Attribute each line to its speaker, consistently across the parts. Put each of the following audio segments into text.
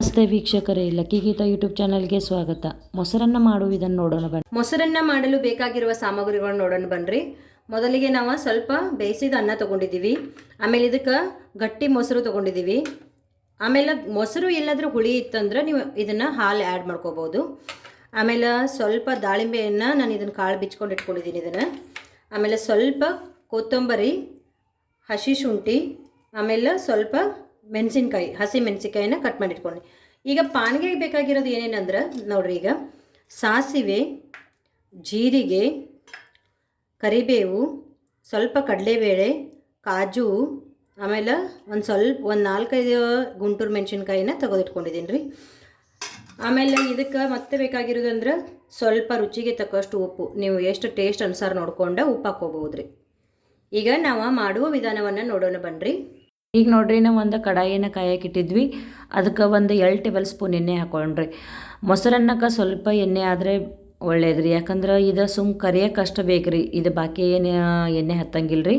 Speaker 1: ನಮಸ್ತೆ ವೀಕ್ಷಕರೇ, lucky Geetha YouTube ಚಾನಲ್ಗೆ ಸ್ವಾಗತ. ಮೊಸರನ್ನ ಮಾಡುವುದನ್ನು ನೋಡೋಣ ಬನ್ನಿ.
Speaker 2: ಮೊಸರನ್ನ ಮಾಡಲು ಬೇಕಾಗಿರುವ ಸಾಮಗ್ರಿಗಳನ್ನ ನೋಡೋಣ ಬನ್ರಿ. ಮೊದಲಿಗೆ ನಾವು ಸ್ವಲ್ಪ ಬೇಯಿಸಿದ ಅನ್ನ ತಗೊಂಡಿದ್ದೀವಿ. ಆಮೇಲೆ ಇದಕ್ಕೆ ಗಟ್ಟಿ ಮೊಸರು ತೊಗೊಂಡಿದ್ದೀವಿ. ಆಮೇಲೆ ಮೊಸರು ಎಲ್ಲಾದರೂ ಹುಳಿ ಇತ್ತಂದ್ರೆ ನೀವು ಇದನ್ನು ಹಾಲು ಆ್ಯಡ್ ಮಾಡ್ಕೋಬೋದು. ಆಮೇಲೆ ಸ್ವಲ್ಪ ದಾಳಿಂಬೆಯನ್ನು ನಾನು ಇದನ್ನು ಕಾಳು ಬಿಚ್ಕೊಂಡು ಇಟ್ಕೊಂಡಿದ್ದೀನಿ ಇದನ್ನು. ಆಮೇಲೆ ಸ್ವಲ್ಪ ಕೊತ್ತಂಬರಿ, ಹಸಿ ಶುಂಠಿ, ಆಮೇಲೆ ಸ್ವಲ್ಪ ಮೆಣಸಿನ್ಕಾಯಿ, ಹಸಿ ಮೆಣಸಿನ್ಕಾಯಿನ ಕಟ್ ಮಾಡಿಟ್ಕೊಂಡು ಈಗ ಪಾನ್ಗೆ ಬೇಕಾಗಿರೋದು ಏನೇನಂದ್ರೆ ನೋಡ್ರಿ ಈಗ ಸಾಸಿವೆ, ಜೀರಿಗೆ, ಕರಿಬೇವು, ಸ್ವಲ್ಪ ಕಡಲೆಬೇಳೆ, ಕಾಜು, ಆಮೇಲೆ ಒಂದು ಸ್ವಲ್ಪ ಒಂದು ನಾಲ್ಕೈದು ಗುಂಟೂರು ಮೆಣಸಿನ್ಕಾಯಿನ ತೆಗೆದಿಟ್ಕೊಂಡಿದ್ದೀನಿ ರೀ ಆಮೇಲೆ ಇದಕ್ಕೆ ಮತ್ತೆ ಬೇಕಾಗಿರೋದು ಅಂದ್ರೆ ಸ್ವಲ್ಪ ರುಚಿಗೆ ತಕ್ಕಷ್ಟು ಉಪ್ಪು. ನೀವು ಎಷ್ಟು ಟೇಸ್ಟ್ ಅನುಸಾರ ನೋಡ್ಕೊಂಡು ಉಪ್ಪು ಹಾಕ್ಕೋಬೋದು ರೀ ಈಗ ನಾವು ಮಾಡುವ ವಿಧಾನವನ್ನು ನೋಡೋಣ ಬನ್ನಿರಿ
Speaker 1: ಈಗ ನೋಡ್ರಿ, ನಾವು ಒಂದು ಕಡಾಯಿನ ಕಾಯಕ್ಕೆ ಇಟ್ಟಿದ್ವಿ. ಅದಕ್ಕೆ ಒಂದು ಎರಡು ಟೇಬಲ್ ಸ್ಪೂನ್ ಎಣ್ಣೆ ಹಾಕೊಂಡ್ರಿ. ಮೊಸರನ್ನಕ್ಕೆ ಸ್ವಲ್ಪ ಎಣ್ಣೆ ಆದರೆ ಒಳ್ಳೇದು ರೀ ಯಾಕಂದ್ರೆ ಇದು ಸುಮ್ ಕರಿಯೋಕ್ಕಷ್ಟು ಬೇಕು ರೀ ಇದು ಬಾಕಿ ಏನು, ಎಣ್ಣೆ ಹತ್ತಂಗಿಲ್ಲ ರೀ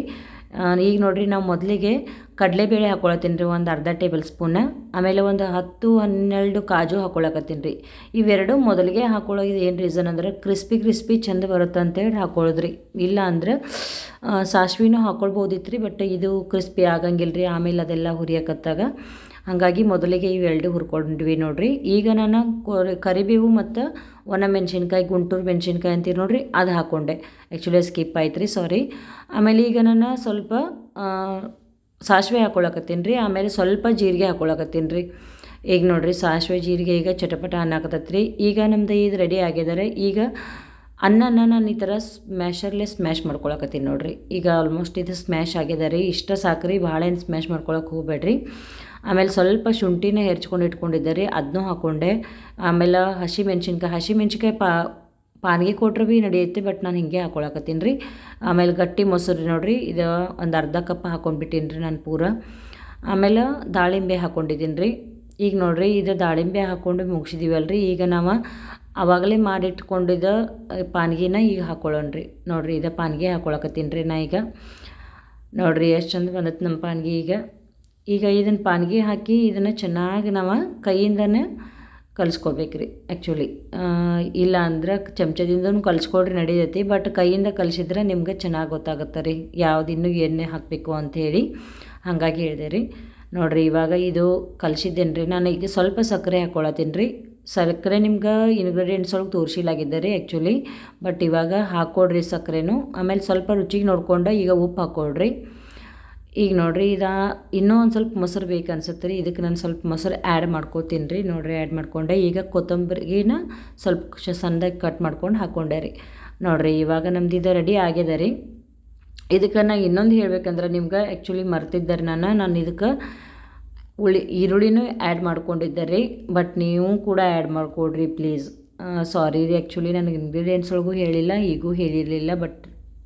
Speaker 1: ಈಗ ನೋಡಿರಿ, ನಾವು ಮೊದಲಿಗೆ ಕಡಲೆಬೇಳೆ ಹಾಕೊಳತ್ತೀನಿ ರೀ ಒಂದು ಅರ್ಧ ಟೇಬಲ್ ಸ್ಪೂನ. ಆಮೇಲೆ ಒಂದು ಹತ್ತು ಹನ್ನೆರಡು ಕಾಜು ಹಾಕೊಳಕತ್ತೀನಿ ರೀ ಇವೆರಡು ಮೊದಲಿಗೆ ಹಾಕೊಳ್ಳೋದು ಏನು ರೀಸನ್ ಅಂದ್ರೆ ಕ್ರಿಸ್ಪಿ ಕ್ರಿಸ್ಪಿ ಚೆಂದ ಬರುತ್ತೆ ಅಂತೇಳಿ ಹಾಕೊಳ್ಳೋದ್ರಿ ಇಲ್ಲ ಅಂದ್ರೆ ಸಾಸ್ವಿನೂ ಹಾಕ್ಕೊಳ್ಬೋದಿತ್ತು ರೀ ಬಟ್ ಇದು ಕ್ರಿಸ್ಪಿ ಆಗಂಗಿಲ್ಲ ರೀ ಆಮೇಲೆ ಅದೆಲ್ಲ ಹುರಿಯಕತ್ತಾಗ. ಹಾಗಾಗಿ ಮೊದಲಿಗೆ ಇವೆರಡು ಹುರ್ಕೊಂಡ್ವಿ ನೋಡ್ರಿ. ಈಗ ನಾನು ಕರಿಬೇವು ಮತ್ತು ಒಣ ಮೆಣಸಿನ್ಕಾಯಿ ಗುಂಟೂರು ಮೆಣಸಿನ್ಕಾಯಿ ಅಂತೀರಿ ನೋಡ್ರಿ, ಅದು ಹಾಕ್ಕೊಂಡೆ ಆ್ಯಕ್ಚುಲಿ ಸ್ಕಿಪ್ ಆಯ್ತು ರೀ ಸಾರಿ ಆಮೇಲೆ ಈಗ ನಾನು ಸ್ವಲ್ಪ ಸಾಸಿವೆ ಹಾಕ್ಕೊಳಕತ್ತೀನಿ ರೀ, ಆಮೇಲೆ ಸ್ವಲ್ಪ ಜೀರಿಗೆ ಹಾಕ್ಕೊಳಕತ್ತೀನಿ ರೀ. ಈಗ ನೋಡಿರಿ, ಸಾಸಿವೆ, ಜೀರಿಗೆ ಈಗ ಚಟಪಟ ಅನ್ನ ರೀ ಈಗ ನಮ್ದು ಇದು ರೆಡಿ ಆಗಿದ್ದಾರೆ ಈಗ ಅನ್ನನ ನಾನು ಈ ಥರ ಸ್ಮ್ಯಾಶರ್ಲೆ ಸ್ಮ್ಯಾಶ್ ಮಾಡ್ಕೊಳಕತ್ತೀನಿ ನೋಡಿರಿ. ಈಗ ಆಲ್ಮೋಸ್ಟ್ ಇದು ಸ್ಮ್ಯಾಶ್ ಆಗಿದೆ ರೀ. ಇಷ್ಟ ಸಾಕ್ರಿ, ಭಾಳ ಏನು ಸ್ಮ್ಯಾಶ್ ಮಾಡ್ಕೊಳಕ್ಕೆ ಹೋಗ್ಬೇಡ್ರಿ. ಆಮೇಲೆ ಸ್ವಲ್ಪ ಶುಂಠಿನ ಹೆರ್ಚ್ಕೊಂಡು ಇಟ್ಕೊಂಡಿದ್ದೆ ರೀ ಅದನ್ನೂ ಹಾಕ್ಕೊಂಡೆ ಆಮೇಲೆ ಹಸಿ ಮೆಣ್ಸಿನ್ಕಾಯಿ ಹಸಿ ಮೆಣ್ಸಿನ್ಕಾಯಿ ಪಾ ಪಾನ್ಗೆ ಕೊಟ್ರೆ ಭೀ ನಡೆಯುತ್ತೆ ಬಟ್ ನಾನು ಹಿಂಗೆ ಹಾಕೊಳಕತ್ತೀನಿ ರೀ. ಆಮೇಲೆ ಗಟ್ಟಿ ಮೊಸರು ನೋಡಿರಿ, ಇದು ಒಂದು ಅರ್ಧ ಕಪ್ ಹಾಕೊಂಡ್ಬಿಟ್ಟೀನಿ ರೀ ನಾನು ಪೂರ. ಆಮೇಲೆ ದಾಳಿಂಬೆ ಹಾಕ್ಕೊಂಡಿದ್ದೀನಿ ರೀ. ಈಗ ನೋಡಿರಿ, ಇದು ದಾಳಿಂಬೆ ಹಾಕ್ಕೊಂಡು ಮುಗಿಸಿದೀವಲ್ಲ ರೀ ಈಗ ನಾವು ಆವಾಗಲೇ ಮಾಡಿಟ್ಕೊಂಡಿದ್ದ ಪಾನ್ಗಿನ ಈಗ ಹಾಕ್ಕೊಳ್ಳೋಣ ರೀ ನೋಡಿರಿ, ಇದು ಪಾನ್ಗೆ ಹಾಕ್ಕೊಳಕತ್ತೀನಿ ರೀ ನಾ ಈಗ. ನೋಡಿರಿ, ಎಷ್ಟು ಚಂದ ಬಂದೈತೆ ನಮ್ಮ ಪಾನಿಗೆ ಈಗ. ಈಗ ಇದನ್ನು ಪಾನಿಗೆ ಹಾಕಿ ಇದನ್ನು ಚೆನ್ನಾಗಿ ನಾವು ಕೈಯಿಂದನೇ ಕಲಿಸ್ಕೋಬೇಕು ರೀ ಆ್ಯಕ್ಚುಲಿ ಇಲ್ಲ ಅಂದ್ರೆ ಚಮಚದಿಂದನೂ ಕಲಿಸ್ಕೊಡ್ರಿ ನಡೀತೈತಿ ಬಟ್ ಕೈಯಿಂದ ಕಲಿಸಿದ್ರೆ ನಿಮ್ಗೆ ಚೆನ್ನಾಗಿ ಗೊತ್ತಾಗುತ್ತೆ ರೀ ಯಾವ್ದು ಇನ್ನೂ ಎಣ್ಣೆ ಹಾಕಬೇಕು ಅಂಥೇಳಿ ಹಾಗಾಗಿ ಹೇಳಿದೆ ರೀ ನೋಡಿರಿ, ಇವಾಗ ಇದು ಕಲಿಸಿದ್ದೇನೆ ರೀ ನಾನು ಈಗ ಸ್ವಲ್ಪ ಸಕ್ಕರೆ ಹಾಕ್ಕೊಳತ್ತೀನಿ ರೀ ಸಕ್ಕರೆ ನಿಮ್ಗೆ ಇನ್ಗ್ರೀಡಿಯೆಂಟ್ಸ್ ಒಳಗೆ ತೋರಿಸಿಲಾಗಿದ್ದೆ ರೀ ಆ್ಯಕ್ಚುಲಿ ಬಟ್ ಇವಾಗ ಹಾಕ್ಕೊಡ್ರಿ ಸಕ್ಕರೆನೂ, ಆಮೇಲೆ ಸ್ವಲ್ಪ ರುಚಿಗೆ ನೋಡಿಕೊಂಡು ಈಗ ಉಪ್ಪು ಹಾಕ್ಕೊಡ್ರಿ ಈಗ ನೋಡಿರಿ, ಇದು ಇನ್ನೂ ಒಂದು ಸ್ವಲ್ಪ ಮೊಸರು ಬೇಕು ಅನ್ಸುತ್ತೆ ರೀ. ಇದಕ್ಕೆ ನಾನು ಸ್ವಲ್ಪ ಮೊಸರು ಆ್ಯಡ್ ಮಾಡ್ಕೋತೀನಿ ರೀ. ನೋಡಿರಿ ಆ್ಯಡ್ ಮಾಡ್ಕೊಂಡೆ. ಈಗ ಕೊತ್ತಂಬರಿಗಿನ ಸ್ವಲ್ಪ ಸಣ್ಣದಾಗಿ ಕಟ್ ಮಾಡ್ಕೊಂಡು ಹಾಕ್ಕೊಂಡೆ ರೀ. ನೋಡಿರಿ, ಇವಾಗ ನಮ್ದು ಇದು ರೆಡಿ ಆಗಿದೆ ರೀ. ಇದಕ್ಕೆ ನಾನು ಇನ್ನೊಂದು ಹೇಳ್ಬೇಕಂದ್ರೆ ನಿಮ್ಗೆ ಆ್ಯಕ್ಚುಲಿ ಮರ್ತಿದ್ದಾರೆ ನಾನು. ನಾನು ಇದಕ್ಕೆ ಉಳಿ, ಈರುಳ್ಳಿನೂ ಆ್ಯಡ್ ಮಾಡ್ಕೊಂಡಿದ್ದೆ ರೀ. ಬಟ್ ನೀವು ಕೂಡ ಆ್ಯಡ್ ಮಾಡಿಕೊಡ್ರಿ ಪ್ಲೀಸ್ ಸಾರಿ ರೀ. ಆ್ಯಕ್ಚುಲಿ ನನಗೆ ಇಂಗ್ರೀಡಿಯೆಂಟ್ಸ್ ಒಳಗೂ ಹೇಳಿಲ್ಲ, ಈಗೂ ಹೇಳಿರಲಿಲ್ಲ ಬಟ್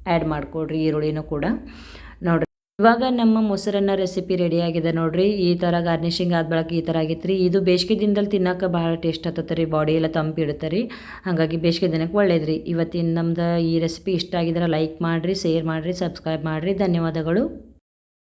Speaker 1: ಆ್ಯಡ್ ಮಾಡಿಕೊಡ್ರಿ ಈರುಳ್ಳಿನೂ ಕೂಡ. ನೋಡಿರಿ. ಇವಾಗ ನಮ್ಮ ಮೊಸರನ್ನ ರೆಸಿಪಿ ರೆಡಿ ಆಗಿದೆ ನೋಡ್ರಿ. ಈ ಥರ ಗಾರ್ನಿಷಿಂಗ್ ಆದ ಬಳಕೆ ಈ ಥರ ಆಗಿತ್ತು ರೀ ಇದು ಬೇಸಿಗೆ ದಿನದಲ್ಲಿ ತಿನ್ನೋಕೆ ಭಾಳ ಟೇಸ್ಟ್ ಆಗ್ತದೆ ರೀ ಬಾಡಿ ಎಲ್ಲ ತಂಪು ಇಡುತ್ತೆ ರೀ. ಹಾಗಾಗಿ ಬೇಸಿಗೆ ದಿನಕ್ಕೆ ಒಳ್ಳೇದು ಇವತ್ತಿನ ನಮ್ದು ಈ ರೆಸಿಪಿ ಇಷ್ಟ ಆಗಿದ್ರೆ ಲೈಕ್ ಮಾಡಿರಿ ಶೇರ್ ಮಾಡಿರಿ ಸಬ್ಸ್ಕ್ರೈಬ್ ಮಾಡಿರಿ. ಧನ್ಯವಾದಗಳು.